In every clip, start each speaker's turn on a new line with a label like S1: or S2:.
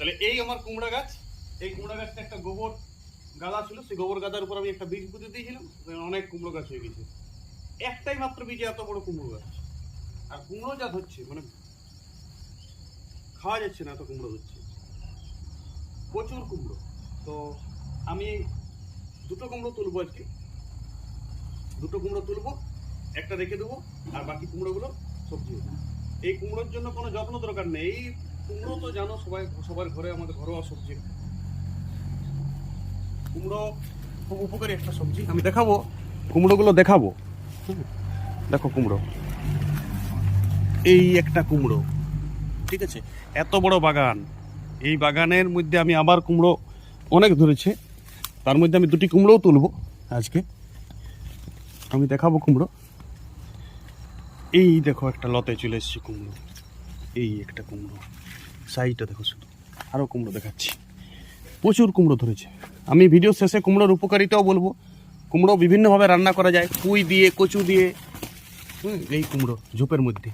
S1: তাহলে এই আমার কুমড়া গাছ, এই কুমড়া গাছটা একটা গোবর গাদা ছিল, সেই গোবর গাদার উপর আমি একটা বীজ পুঁতে দিয়েছিলাম অনেক কুমড়ো গাছ হয়ে গেছে। একটাই মাত্র বীজে এত বড় কুমড়ো গাছ। আর কুমড়ো যা হচ্ছে মানে খাওয়া যাচ্ছে না, এত কুমড়ো হচ্ছে। প্রচুর কুমড়ো। তো আমি দুটো কুমড়ো তুলবো আজকে। দুটো কুমড়ো তুলবো, একটা রেখে দেবো, আর বাকি কুমড়োগুলো সবজি এই কুমড়োর জন্য কোনো যত্ন দরকার নেই। এই কুমড়ো তো জানো সবাই সবার ঘরে আমাদের ঘরোয়া সবজি। কুমড়ো খুব উপকারী একটা সবজি। আমি দেখাবো, কুমড়োগুলো দেখাবো। দেখো কুমড়ো। এই একটা কুমড়ো, ঠিক আছে? এত বড় বাগান। এই বাগানের মধ্যে আমি আবার কুমড়ো অনেক ধরেছে। তার মধ্যে আমি দুটি কুমড়োও তুলবো আজকে। আমি দেখাবো কুমড়ো। এই দেখো একটা লতে চলে এসেছে কুমড়ো। এই একটা কুমড়ো। সাইডটা দেখো শুধু। আরও কুমড়ো দেখাচ্ছি। প্রচুর কুমড়ো ধরেছে। আমি ভিডিও শেষে কুমড়োর উপকারিতাও বলব। কুমড়ো বিভিন্নভাবে রান্না করা যায়। পুঁই দিয়ে, কচু দিয়ে। এই কুমড়ো ঝোপের মধ্যে।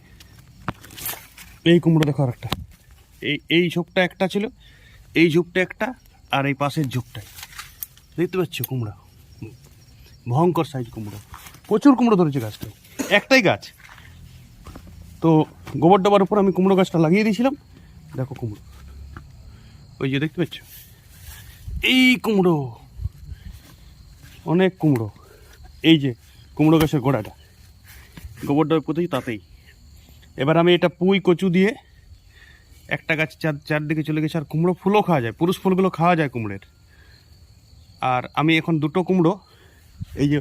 S1: এই কুমড়ো দেখো আর একটা এই এই ঝোপটা একটা ছিল, এই ঝোপটা একটা, আর এই পাশের ঝোপটাই। দেখতে পাচ্ছ কুমড়া? ভয়ঙ্কর সাইজ কুমড়ো। প্রচুর কুমড়ো ধরেছে গাছটা একটাই গাছ। তো গোবর ডাবার উপর আমি কুমড়ো গাছটা লাগিয়ে দিয়েছিলাম। দেখো কুমড়ো। ওই যে দেখতে পাচ্ছ? এই কুমড়ো। অনেক কুমড়ো। এই যে কুমড়ো গাছের গোড়াটা। গোবরটা পুঁতেছি তাতেই। এবার আমি এটা পুঁই কচু দিয়ে একটা গাছ চার চারদিকে চলে গেছে, আর কুমড়ো ফুলও খাওয়া যায়। পুরুষ ফুলগুলো খাওয়া যায় কুমড়োর। আর আমি এখন দুটো কুমড়ো, এই যে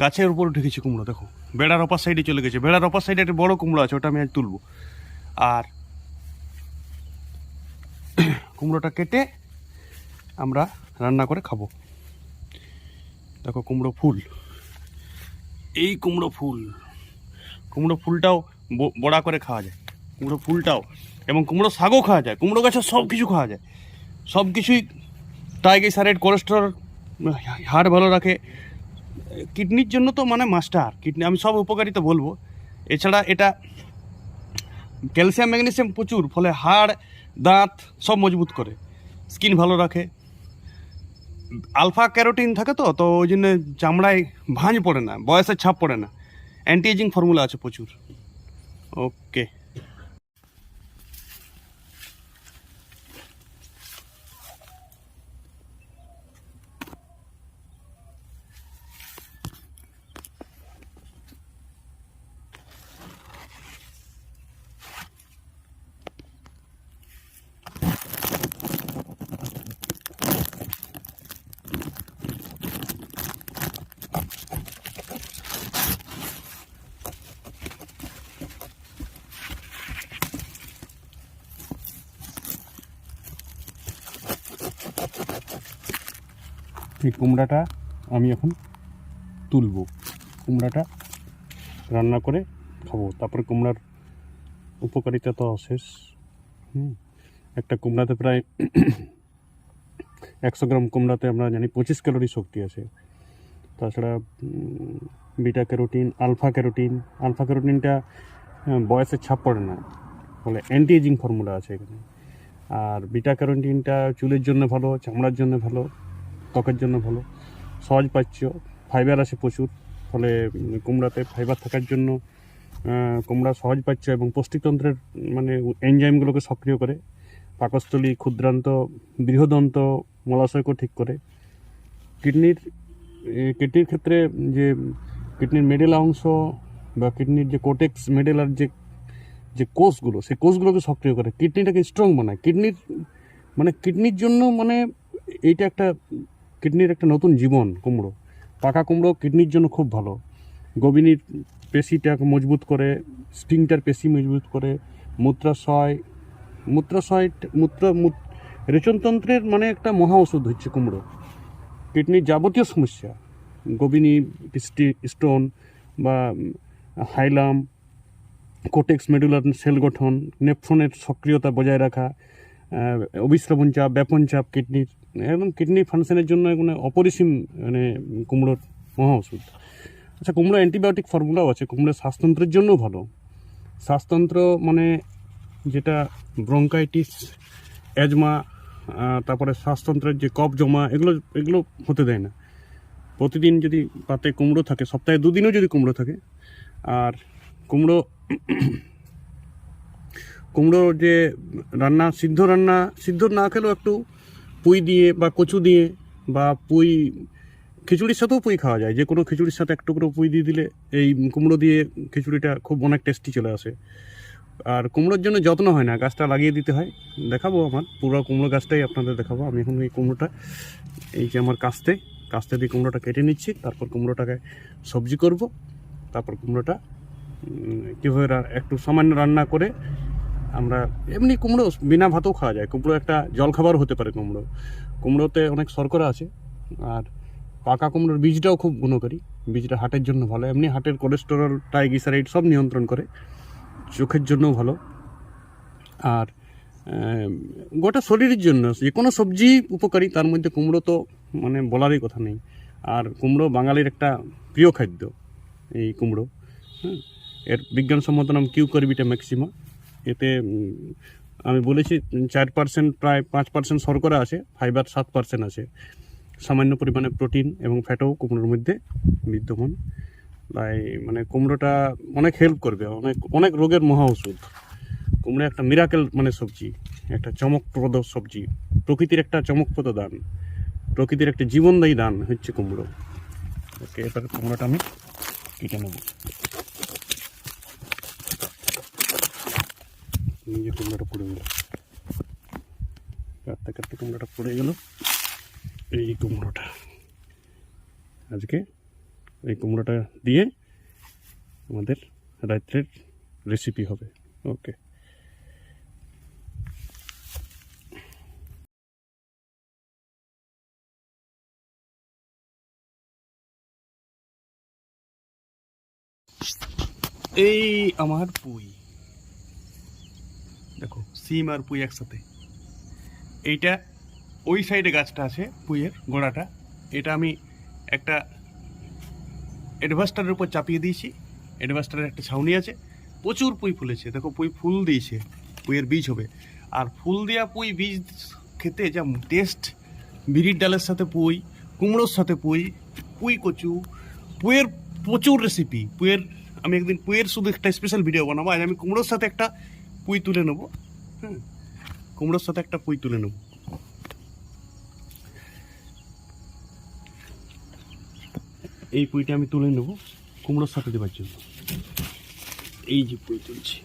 S1: গাছের উপর ঢেকেছি কুমড়ো, দেখো। বেড়ার অপার সাইডে চলে গেছে। বেড়ার অপার সাইডে একটা বড় কুমড়ো আছে, ওটা আমি আজ তুলবো। আর কুমড়োটা কেটে আমরা রান্না করে খাব। দেখো কুমড়ো ফুল। এই কুমড়ো ফুল। কুমড়ো ফুলটাও বড়া করে খাওয়া যায়। কুমড়ো ফুলটাও। এবং কুমড়ো শাকও খাওয়া যায়। কুমড়ো গাছের সব কিছু খাওয়া যায়। সব কিছুই ট্রাইগ্লিসারাইড কোলেস্টেরল, হাড় ভালো রাখে। কিডনির জন্য তো মানে মাস্টার। কিডনি, আমি সব উপকারিতা বলব। এছাড়া এটা ক্যালসিয়াম, ম্যাগনেসিয়াম প্রচুর। ফলে হাড় দাঁত সব মজবুত করে। স্কিন ভালো রাখে। আলফা ক্যারোটিন থাকে তো তো ওই জন্য চামড়ায় ভাঁজ পড়ে না, বয়সের ছাপ পড়ে না। অ্যান্টি এজিং ফর্মুলা আছে প্রচুর। ওকে এই কুমড়াটা আমি এখন তুলবো। কুমড়াটা রান্না করে খাব। তারপরে কুমড়ার উপকারিতা তো শেষ হুম, একটা কুমড়াতে প্রায় একশো গ্রাম কুমড়াতে আমরা জানি পঁচিশ ক্যালোরি শক্তি আছে। তাছাড়া beta carotene, alpha carotene, alpha ক্যারোটিনটা বয়সের ছাপ পড়ে না। ফলে অ্যান্টি এজিং ফর্মুলা আছে এখানে। আর বিটা ক্যারোটিনটা চুলের জন্য ভালো, চামড়ার জন্য ভালো। ত্বকের জন্য ভালো। সহজ পাচ্য ফাইবার আছে প্রচুর, ফলে কুমড়াতে ফাইবার থাকার জন্য কুমড়া সহজ পাচ্য এবং পুষ্টিতন্ত্রের মানে এনজাইমগুলোকে সক্রিয় করে। পাকস্থলী ক্ষুদ্রান্ত, বৃহদন্ত, মলাশয়কে ঠিক করে। কিডনির কিডনির ক্ষেত্রে যে, কিডনির মেডেলা অংশ বা কিডনির যে কোটেক্স মেডেলার যে যে কোষগুলো সেই কোষগুলোকে সক্রিয় করে। কিডনিটাকে স্ট্রং বানায়। কিডনির মানে কিডনির জন্য মানে এইটা একটা কিডনির একটা নতুন জীবন, কুমড়ো। পাকা কুমড়ো কিডনির জন্য খুব ভালো। গবিনীর পেশিটা মজবুত করে স্প্রিংটার পেশি মজবুত করে, মূত্রাশয় মূত্রাশয়, মূত্র রেচনতন্ত্রের মানে একটা মহা ওষুধ হচ্ছে কুমড়ো। কিডনির যাবতীয় সমস্যা, গবিনী স্টোন বা হাইলাম, কোটেক্স মেডুলার সেল গঠন নেফ্রনের সক্রিয়তা বজায় রাখা অবিশ্রবণ চাপ, ব্যাপন চাপ কিডনির এবং কিডনি ফাংশনের জন্য মানে অপরিসীম মানে কুমড়োর মহা ওষুধ আচ্ছা কুমড়ো অ্যান্টিবায়োটিক ফর্মুলাও আছে। কুমড়ো শ্বাসতন্ত্রের জন্যও ভালো। শ্বাসতন্ত্র মানে যেটা ব্রঙ্কাইটিস, অ্যাজমা তারপরে শ্বাসতন্ত্রের যে কফ জমা, এগুলো এগুলো হতে দেয় না। প্রতিদিন যদি পাতে কুমড়ো থাকে, সপ্তাহে দুদিনও যদি কুমড়ো থাকে, আর কুমড়ো কুমড়ো যে রান্না, সিদ্ধ রান্না, সিদ্ধ না খেলেও একটু পুঁই দিয়ে বা কচু দিয়ে বা পুঁই, খিচুড়ির সাথেও পুঁই খাওয়া যায়। যে কোনো খিচুড়ির সাথে এক টুকরো পুঁই দিয়ে দিলে এই কুমড়ো দিয়ে খিচুড়িটা খুব অনেক টেস্টি চলে আসে। আর কুমড়োর জন্য যত্ন হয় না, গাছটা লাগিয়ে দিতে হয়। দেখাবো আমার, পুরো কুমড়ো গাছটাই আপনাদের দেখাবো। আমি এখন এই কুমড়োটা, এই যে আমার কাস্তে কাস্তে দিয়ে কুমড়োটা কেটে নিচ্ছি। তারপর কুমড়োটাকে সবজি করব। তারপর কুমড়োটা কীভাবে একটু সামান্য রান্না করে আমরা এমনি কুমড়ো বিনা ভাতেও খাওয়া যায়। কুমড়ো একটা জলখাবার হতে পারে কুমড়ো। কুমড়োতে অনেক শর্করা আছে, আর পাকা কুমড়োর বীজটাও খুব গুণকারী। বীজটা হার্টের জন্য ভালো। এমনি হার্টের কোলেস্টেরল ট্রাইগ্লিসারাইড সব নিয়ন্ত্রণ করে। চোখের জন্যও ভালো। আর গোটা শরীরের জন্য, যে কোনো সবজি উপকারী, তার মধ্যে কুমড়ো তো মানে বলারই কথা নেই। আর কুমড়ো বাঙালির একটা প্রিয় খাদ্য, এই কুমড়ো। হ্যাঁ এর বিজ্ঞানসম্মত নাম কিউ করবিটা ম্যাক্সিমা। এতে আমি বলেছি চার পার্সেন্ট প্রায় পাঁচ পার্সেন্ট শর্করা আছে ফাইবার সাত পার্সেন্ট আছে। সামান্য পরিমাণে প্রোটিন এবং ফ্যাটও কুমড়োর মধ্যে বিদ্যমান। তাই মানে কুমড়োটা অনেক হেল্প করবে, অনেক অনেক রোগের মহা ওষুধ। কুমড়ো একটা মিরাকেল মানে সবজি, একটা চমকপ্রদ সবজি, প্রকৃতির একটা চমকপ্রদ দান, প্রকৃতির একটা জীবনদায়ী দান হচ্ছে কুমড়ো। ওকে, এবার কুমড়োটা আমি কেটে নেব। নিজে কুমড়োটা পড়ে গেল। কাটতে কাটতে কুমড়োটা পড়ে গেল। এই কুমড়োটা। আজকে এই কুমড়োটা দিয়ে আমাদের রাত্রের রেসিপি হবে। ওকে এই আমার পুই। দেখো, সিম আর পুই একসাথে। এইটা ওই সাইডে গাছটা আছে, পুইয়ের গোড়াটা। এটা আমি একটা অ্যাডভাস্টারের উপর চাপিয়ে দিয়েছি। অ্যাডভাস্টারের একটা ছাউনি আছে। প্রচুর পুঁই ফুলেছে। দেখো, পুঁই ফুল দিয়েছে, পুঁইয়ের বীজ হবে। আর ফুল দেওয়া পুঁই বীজ খেতে যা টেস্ট বিড়ির ডালের সাথে পুঁই, কুমড়োর সাথে পুঁই পুঁই কচু পুঁয়ের প্রচুর রেসিপি পুঁয়ের আমি একদিন পুঁয়ের শুধু একটা স্পেশাল ভিডিও বানাবো। আজ আমি কুমড়োর সাথে একটা পুঁই তুলে নেব। হ্যাঁ কুমড়োর সাথে একটা পুঁই তুলে নেব। এই পুঁইটা আমি তুলে নেব কুমড়োর সাথে দেবার জন্য। এই যে পুঁই তুলছি।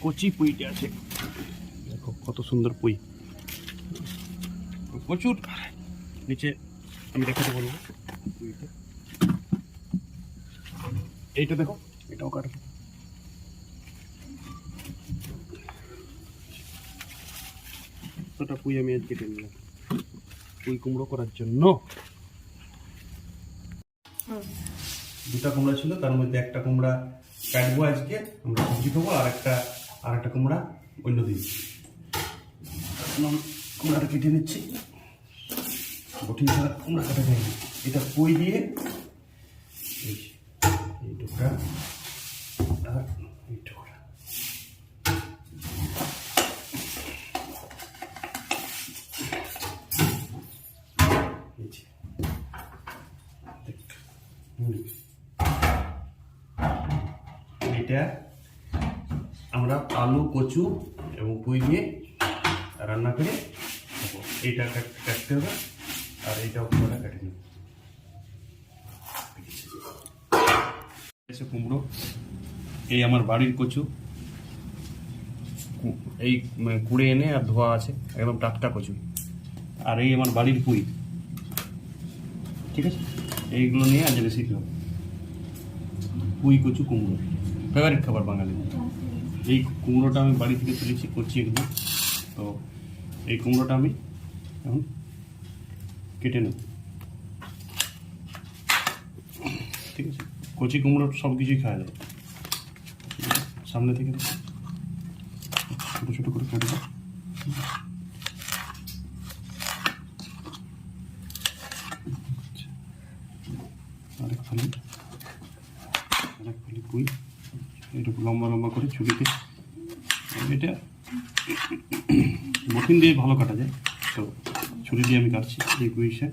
S1: কচি পুঁইটা আছে। দেখো, কত সুন্দর পুঁই। প্রচুর। নিচে আমি দেখাতে বলব। এইটা দেখো, এটাও কাটো এতটা পুঁই আমি আজকে কেটে নিলাম। পুঁই কুমড়ো করার জন্য। দুটা কুমড়া ছিল, তার মধ্যে একটা কুমড়া কাটবো আজকে। আমরা সবজি খাব আর একটা আর একটা কুমড়া অন্য দিন কুমড়াটা কেটে নিচ্ছি বটি ছাড়া কুমড়া কাটা যায় না। এটা কই দিয়ে এই টুকরা আর এই টুকরা। এটা আমরা আলু, কচু এবং পুঁই দিয়ে রান্না করে। এইটা কাটতে হবে আর এইটাও পুরোটা কেটে নেব। কুমড়ো, এই আমার বাড়ির কচু। এই মানে কুড়ে এনে আর ধোয়া আছে, একদম টাটকা কচু। আর এই আমার বাড়ির পুঁই। ঠিক আছে? এইগুলো নিয়ে আজ রেসিপি হবে পুঁই, কচু, কুমড়ো। ফেভারিট খাবার বাঙালি। এই কুমড়োটা আমি বাড়ি থেকে তুলেছি, করছি একদম তো এই কুমড়োটা আমি এখন কেটে নেব। ঠিক আছে? কচি কুমড়ো সব কিছুই খাওয়া যায় সামনে থেকে ছোটো ছোটো করে কেটে দাও। ছুরিতে এটা বটিন দিয়ে ভালো কাটা যায়। তো ছুরি দিয়ে আমি কাটছি এই কুইশে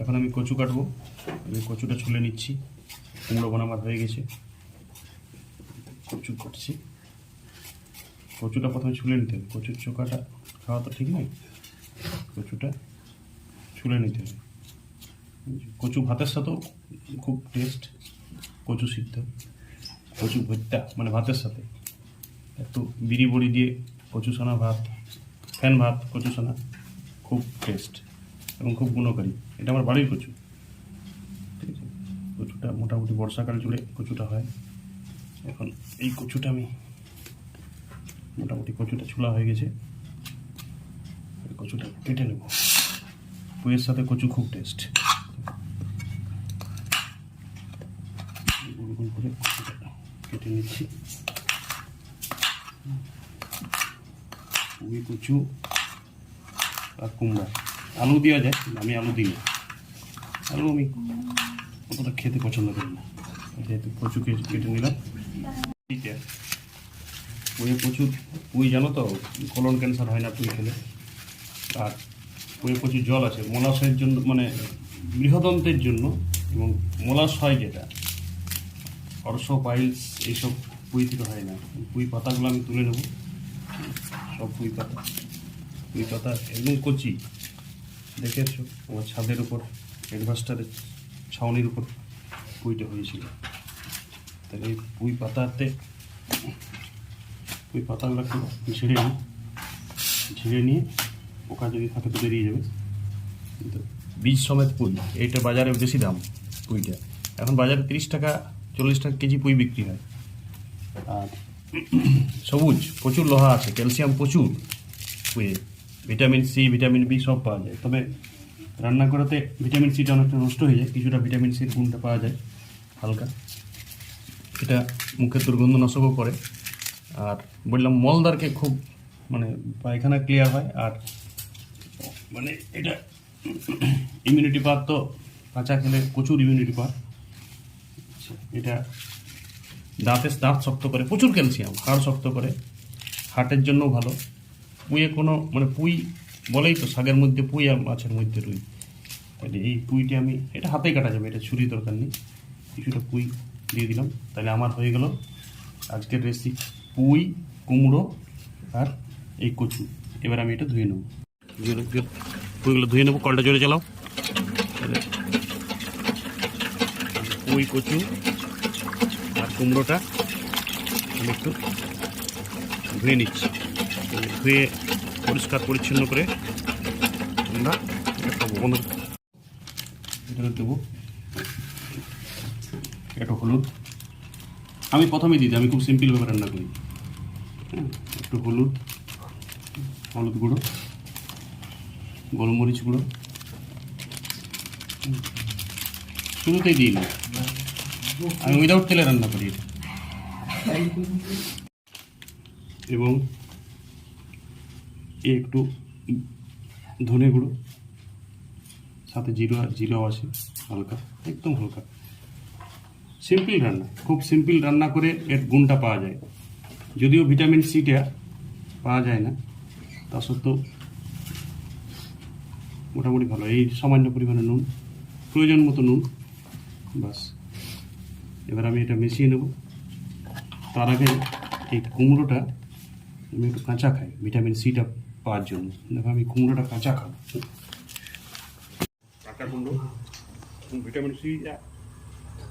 S1: এখন আমি কচু কাটবো। আমি কচুটা ছুলে নিচ্ছি। কুমড়ো বানাবার হয়ে গেছে। কচু কাটছি কচুটা প্রথমে ছুলে নিতে হবে। কচুর চোকাটা খাওয়া তো ঠিক নয়। কচুটা ছুলে নিতে হবে। কচু ভাতের সাথেও খুব টেস্ট কচু সিদ্ধ। কচু ভর্তা মানে ভাতের সাথে। একটু বিড়ি বড়ি দিয়ে কচু সোনা ভাত, ফ্যান ভাত, কচু সোনা, খুব টেস্ট এবং খুব গুণকারী। এটা আমার বাড়ির কচু। ঠিক আছে? কচুটা মোটামুটি বর্ষাকাল জুড়ে কচুটা হয়। এখন এই কচুটা আমি মোটামুটি কচুটা ছোলা হয়ে গেছে। কচুটা কেটে নেব। পুয়ের সাথে কচু খুব টেস্ট গোল করে কচুটা কেটে নিচ্ছি। পুঁই, কচু আর কুমড়া। আলু দেওয়া যায় আমি আলু দিই আলু আমি অতটা খেতে পছন্দ করি না। যেহেতু কচু কেটে নিলাম। পুঁয়ে প্রচুর পুঁই জানো তো, কলন ক্যান্সার হয় না পুঁই খেলে। আর পুঁয়ে প্রচুর জল আছে। মোলাশয়ের জন্য মানে বৃহদন্তের জন্য এবং মোলাশয় যেটা অর্শ পাইলস এইসব পুঁই থেকে হয় না। পুঁই পাতাগুলো আমি তুলে নেব। সব পুঁই পাতা। পুঁই পাতা একদম কচি। দেখেছ আমার ছাদের উপর অ্যাডভাস্টারের ছাউনির উপর পুঁইটা হয়েছিল। তাহলে এই পুঁই পাতাতে, পুঁই পাতাগুলো একটু ঝেড়ে নিই। ঝেড়ে নিয়ে পোকা যদি থাকে তো বেরিয়ে যাবে। কিন্তু বীজ সমেত পুঁই, এইটা বাজারে বেশি দাম পুঁইটা। এখন বাজারে তিরিশ টাকা চল্লিশ টাকা কেজি পুঁই বিক্রি হয়। আর সবুজ, প্রচুর লোহা আছে, ক্যালসিয়াম প্রচুর পুঁয়ে, ভিটামিন সি, ভিটামিন বি সব পাওয়া যায়। তবে রান্না করাতে ভিটামিন সিটা অনেকটা নষ্ট হয়ে যায়, কিছুটা ভিটামিন সির গুণটা পাওয়া যায় হালকা। এটা মুখের দুর্গন্ধ নাশকও করে। আর বললাম, মলদারকে খুব মানে পায়খানা ক্লিয়ার হয়। আর মানে এটা ইমিউনিটি পাওয়ার তো কাঁচা খেলে প্রচুর ইমিউনিটি পাওয়ার এটা দাঁতের দাঁত শক্ত করে, প্রচুর ক্যালসিয়াম হাড় শক্ত করে, হার্টের জন্যও ভালো। পুঁয়ে কোনো মানে পুঁই বলেই তো, শাকের মধ্যে পুঁই আর মাছের মধ্যে রুই। তাহলে এই পুঁইটি আমি, এটা হাতেই কাটা যাবে, এটা ছুরি দরকার নেই। কিছুটা পুঁই দিয়ে দিলাম, তাহলে আমার হয়ে গেল আজকের রেসিপি পুঁই, কুমড়ো আর এই কচু। এবার আমি এটা ধুয়ে নেব। পুঁইগুলো ধুয়ে নেব, কলটা জোরে চালাও। পুঁই কচু আর কুমড়োটা আমি একটু ধুয়ে নিচ্ছি। ধুয়ে পরিষ্কার পরিচ্ছন্ন করে আমরা এটা এটা দেবো। একটু হলুদ। আমি প্রথমেই দিই আমি খুব সিম্পলভাবে রান্না করি। হ্যাঁ, একটু হলুদ হলুদ গুঁড়ো গোলমরিচ গুঁড়ো। শুরুতেই দিই না আমি উইদাউট তেলে রান্না করি। এবং একটু ধনে গুঁড়ো, সাথে জিরো, জিরাও আছে, হালকা, একদম হালকা। সিম্পল রান্না, খুব সিম্পল রান্না করে এর গুণটা পাওয়া যায়। যদিও ভিটামিন সিটা পাওয়া যায় না, তা সত্ত্বেও মোটামুটি ভালো। এই সামান্য পরিমাণে নুন, প্রয়োজন মতো নুন বাস। এবার আমি এটা মিশিয়ে নেব। তার আগে এই কুমড়োটা আমি একটু কাঁচা খাই, ভিটামিন সিটা পাওয়ার জন্য। দেখো, আমি কুমড়োটা কাঁচা খাব। কাঁচা কুমড়ো? ভিটামিন সি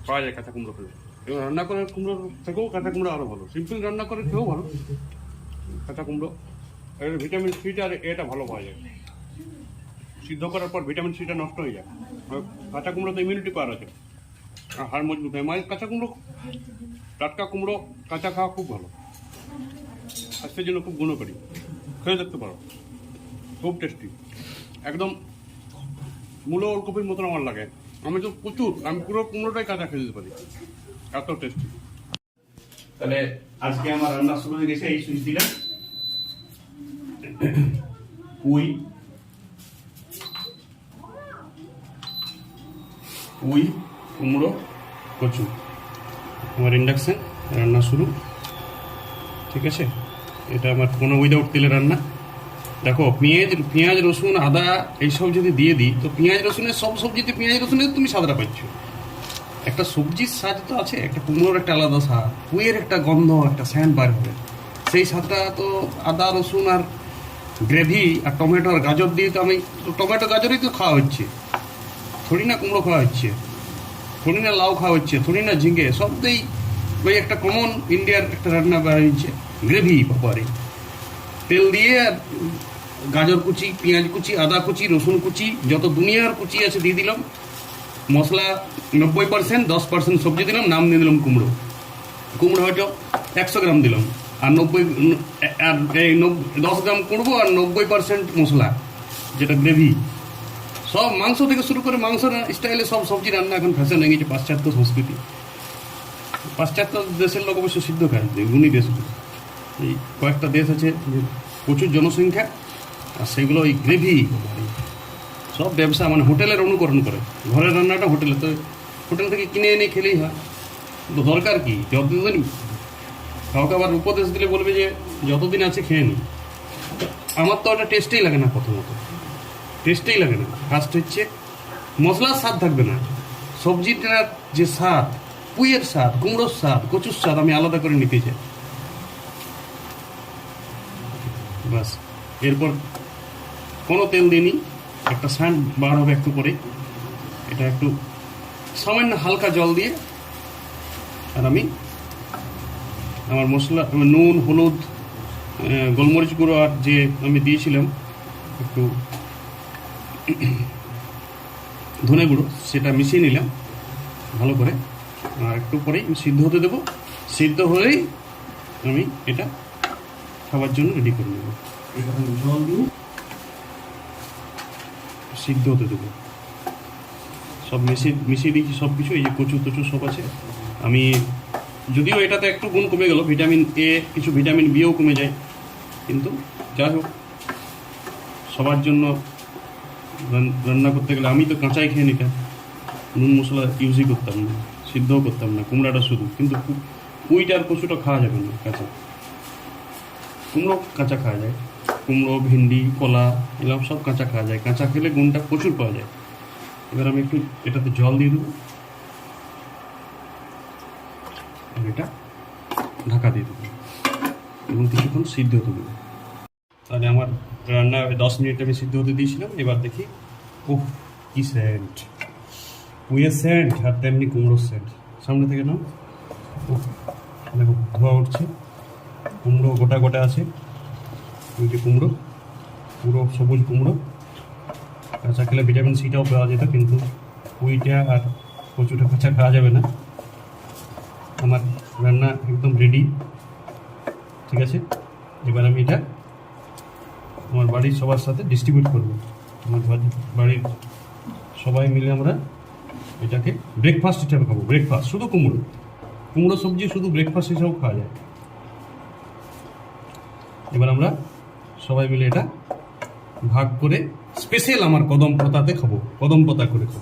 S1: পাওয়া যায় কাঁচা কুমড়ো খেলে। এবং রান্না করে কুমড়ো থেকেও কাঁচা কুমড়ো আরও ভালো। সিম্পল রান্না করে খেয়েও ভালো। কাঁচা কুমড়ো। এর ভিটামিন সিটা আর এটা ভালো পাওয়া যায়। সিদ্ধ করার পর ভিটামিন সিটা নষ্ট হয়ে যায়। কাঁচা কুমড়ো তো ইমিউনিটি পাওয়ার আছে। হাড় মজবুত হয়। মায়ের কাঁচা কুমড়ো টাটকা কুমড়ো, কাঁচা খাওয়া খুব ভালো। স্বাস্থ্যের জন্য খুব গুণকারী। খেয়ে দেখতে পারো। খুব টেস্টি একদম মূলো ওলকপির মতন আমার লাগে। আমি তো প্রচুর আমি পুরো কুমড়োটাই কাঁচা খেয়ে দিতে পারি। এত টেস্টি তাহলে আজকে আমার রান্না শুরু হয়ে গেছে, এই সুইচ দিলাম। পুঁই। কুমড়ো, কচু। আমার ইন্ডাকশান রান্না শুরু। ঠিক আছে? এটা আমার কোনো উইদাউট তেলে রান্না। দেখো, পেঁয়াজ পেঁয়াজ, রসুন, আদা এইসব যদি দিয়ে দিই, তো পেঁয়াজ, রসুনের সব সবজিতে পেঁয়াজ, রসুনের তুমি স্বাদটা পাচ্ছ। একটা সবজির স্বাদ তো আছে, একটা কুমড়োর একটা আলাদা স্বাদ পুইয়ের একটা গন্ধ, একটা স্যান্ড বার হবে। সেই স্বাদটা তো আদা, রসুন আর গ্রেভি আর টমেটো আর গাজর দিয়ে তো আমি টমেটো, গাজরই তো খাওয়া হচ্ছে। থোড়ি না কুমড়ো খাওয়া হচ্ছে। থোড়ি না লাউ খাওয়া হচ্ছে থোড়ি না ঝিঙ্গে সবটাই ওই একটা কমন ইন্ডিয়ার একটা রান্না বাড়িয়েছে গ্রেভি ব্যাপারে তেল দিয়ে আর গাজর কুচি, পেঁয়াজ কুচি, আদা কুচি, রসুন কুচি, যত দুনিয়ার কুচি আছে দিয়ে দিলাম। মশলা নব্বই পার্সেন্ট দশ পার্সেন্ট সবজি দিলাম, নাম দিয়ে দিলাম কুমড়ো। কুমড়ো হয়তো একশো গ্রাম দিলাম, আর নব্বই, আর এই দশ গ্রাম কুড়বো আর নব্বই পার্সেন্ট মশলা, যেটা গ্রেভি সব মাংস থেকে শুরু করে মাংস স্টাইলে সব সবজি রান্না এখন ফ্যাশন হয়ে গেছে, পাশ্চাত্য সংস্কৃতি। পাশ্চাত্য দেশের লোক অবশ্য সিদ্ধ খায় গুণী দেশগুলো এই কয়েকটা দেশ আছে যে প্রচুর জনসংখ্যা, আর সেগুলো ওই গ্রেভি সব ব্যবসা মানে হোটেলের অনুকরণ করে। ঘরের রান্নাটা হোটেলে, তো হোটেল থেকে কিনে এনে খেলেই হয়। তো দরকার কি? যতদিন কাউকে আবার উপদেশ দিলে বলবে যে, যতদিন আছে খেয়ে নি। আমার তো ওটা টেস্টেই লাগে না প্রথমত। টেস্টেই লাগে না। ফার্স্ট হচ্ছে মশলার স্বাদ থাকবে না। সবজিটার যে স্বাদ, পুইয়ের স্বাদ, কুমড়োর স্বাদ, কচুর স্বাদ আমি আলাদা করে নিতে চাই। বাস এরপর কোনো তেল দিইনি, একটা স্যান্ড বার হবে একটু পরে। এটা একটু সামান্য হালকা জল দিয়ে আর আমি আমার মশলা নুন, হলুদ গোলমরিচ গুঁড়ো আর যে আমি দিয়েছিলাম, একটু ধনে গুঁড়ো, সেটা মিশিয়ে নিলাম, ভালো করে। আর একটু পরেই সিদ্ধ হতে দেবো। সিদ্ধ হলেই আমি এটা খাবার জন্য রেডি করে নেব। জল সিদ্ধ হতে দেবো। সব মিশিয়ে মিশিয়ে দিয়েছি সব কিছু এই যে কচু টচু সব আছে। আমি যদিও এটাতে একটু গুণ কমে গেল, ভিটামিন এ কিছু ভিটামিন বিও কমে যায়। কিন্তু যাই হোক, সবার জন্য রান্না করতে গেলে আমি তো কাঁচাই খেয়ে নিতাম। নুন মশলা ইউজই করতাম না, সিদ্ধও করতাম না, কুমড়াটা শুধু। কিন্তু পুঁইটা আর কচুটা খাওয়া যাবে না কাঁচা। কুমড়ো কাঁচা খাওয়া যায়, কুমড়ো, ভেন্ডি, কলা, এগুলো সব কাঁচা খাওয়া যায়। কাঁচা খেলে গুণটা প্রচুর পাওয়া যায়। এবার আমি একটু এটাতে জল দিয়ে দেবো। এটা ঢাকা দিয়ে দেবো। এবং কিছুক্ষণ সিদ্ধ হতে দেবো। তাহলে আমার রান্না দশ মিনিট আমি সিদ্ধ হতে দিয়েছিলাম, এবার দেখি ওহ কি স্যান্ট পুয়ের স্যান্ট আর তেমনি কুমড়োর স্যান্ট সামনে থেকে নাও। দেখো, ধোয়া উঠছে। কুমড়ো গোটা গোটা আছে। ওই কুমড়ো। পুরো সবুজ কুমড়ো। কাঁচা খেলে ভিটামিন সিটাও পাওয়া যেত, কিন্তু পুঁইটা আর কচুটা কাঁচা খাওয়া যাবে না। আমার রান্না একদম রেডি ঠিক আছে? এবার আমি এটা আমার বাড়ির সবার সাথে ডিস্ট্রিবিউট করব। আমার বাড়ি- বাড়ির সবাই মিলে আমরা এটাকে ব্রেকফাস্ট হিসাবে খাব ব্রেকফাস্ট শুধু কুমড়ো। কুমড়ো সবজি শুধু ব্রেকফাস্ট হিসাবেও খাওয়া যায়। এবার আমরা সবাই মিলে এটা ভাগ করে স্পেশাল আমার কদম পাতাতে খাব, কদম পাতা করে খাব।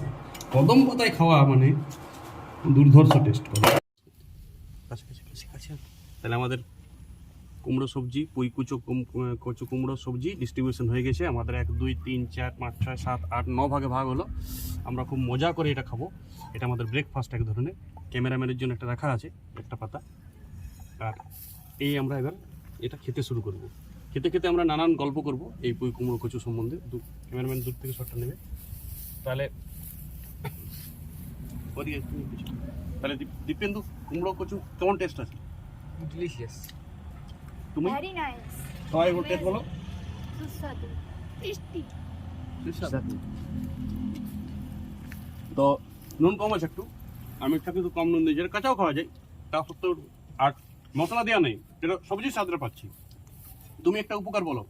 S1: কদম পাতায় খাওয়া মানে দুর্ধর্ষ টেস্ট করে কাছাকাছি কাছাকাছি তাহলে আমাদের কুমড়ো সবজি, পুঁই কুচো কুম- কচু কুমড়ো সবজি ডিস্ট্রিবিউশন হয়ে গেছে। আমাদের এক, দুই, তিন, চার, পাঁচ, ছয়, সাত, আট, ন ভাগে ভাগ হলো। আমরা খুব মজা করে এটা খাব। এটা আমাদের ব্রেকফাস্ট এক ধরনের। ক্যামেরাম্যানের জন্য একটা রাখা আছে, একটা পাতা। আর এই আমরা এবার এটা খেতে শুরু করব। খেতে খেতে আমরা নানান গল্প করব এই পুঁই কুমড়ো কচু সম্বন্ধে। দু- ক্যামেরাম্যান দূর থেকে শটটা নেবে। তাহলে তাহলে দীপেন্দু, কুমড়ো, কচু, কেমন টেস্ট আছে?
S2: ডিলিশিয়াস
S1: তুমি?
S3: ভেরি নাইস
S1: সবাই টেস্ট বলো।
S3: সুস্বাদু। টেস্টি।
S1: তো নুন কম আছে একটু। আমি একটু কিন্তু কম নুন দিই যেটা কাঁচাও খাওয়া যায় তা সত্ত্বেও আর মশলা দেওয়া নেই যেটা সবজির স্বাদটা পাচ্ছি। তুমি একটা উপকার বলো।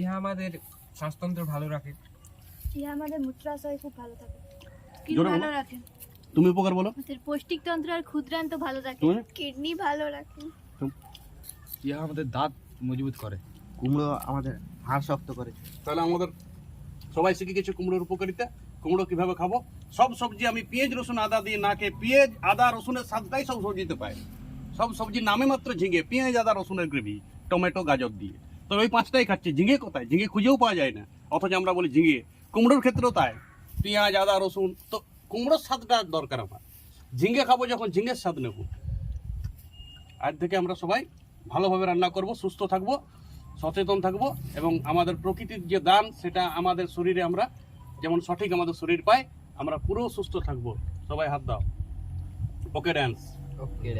S2: ইহা আমাদের শ্বাসতন্ত্র ভালো রাখে।
S3: ইয়ে আমাদের মূত্রাশয় খুব ভালো থাকে।
S4: কি ভালো রাখে।
S1: তুমি উপকার বলো।
S4: আমাদের পৌষ্টিকতন্ত্র আর ক্ষুদ্রান্ত ভালো রাখে
S3: কিডনি ভালো রাখে।
S2: ইহা আমাদের দাঁত মজবুত করে।
S5: কুমড়ো আমাদের হাড় শক্ত করে।
S1: তাহলে আমাদের সবাই শিখে গেছে কুমড়োর উপকারিতা। কুমড়ো কীভাবে খাব? সব সবজি আমি পেঁয়াজ, রসুন, আদা দিয়ে না খেয়ে পেঁয়াজ, আদা, রসুনের স্বাদটাই সব সবজিতে পাই সব সবজি নামে মাত্র ঝিঙে, পেঁয়াজ, আদা, রসুনের গ্রেভি, টমেটো, গাজর দিয়ে। তো ওই পাঁচটাই খাচ্ছে। ঝিঙে কোথায়? ঝিঙে খুঁজেও পাওয়া যায় না। অথচ আমরা বলি ঝিঙে। কুমড়োর ক্ষেত্রেও তাই। পেঁয়াজ, আদা, রসুন, তো কুমড়োর স্বাদটা দরকার আমার। ঝিঙে খাব যখন ঝিঙের স্বাদ নেব। আজ থেকে আমরা সবাই ভালোভাবে রান্না করব, সুস্থ থাকব, সচেতন থাকব এবং আমাদের প্রকৃতির যে দান সেটা আমাদের শরীরে আমরা যেমন সঠিক আমাদের শরীর পায়, আমরা পুরো সুস্থ থাকব। সবাই হাত দাও। ওকে ড্যান্স
S2: ওকে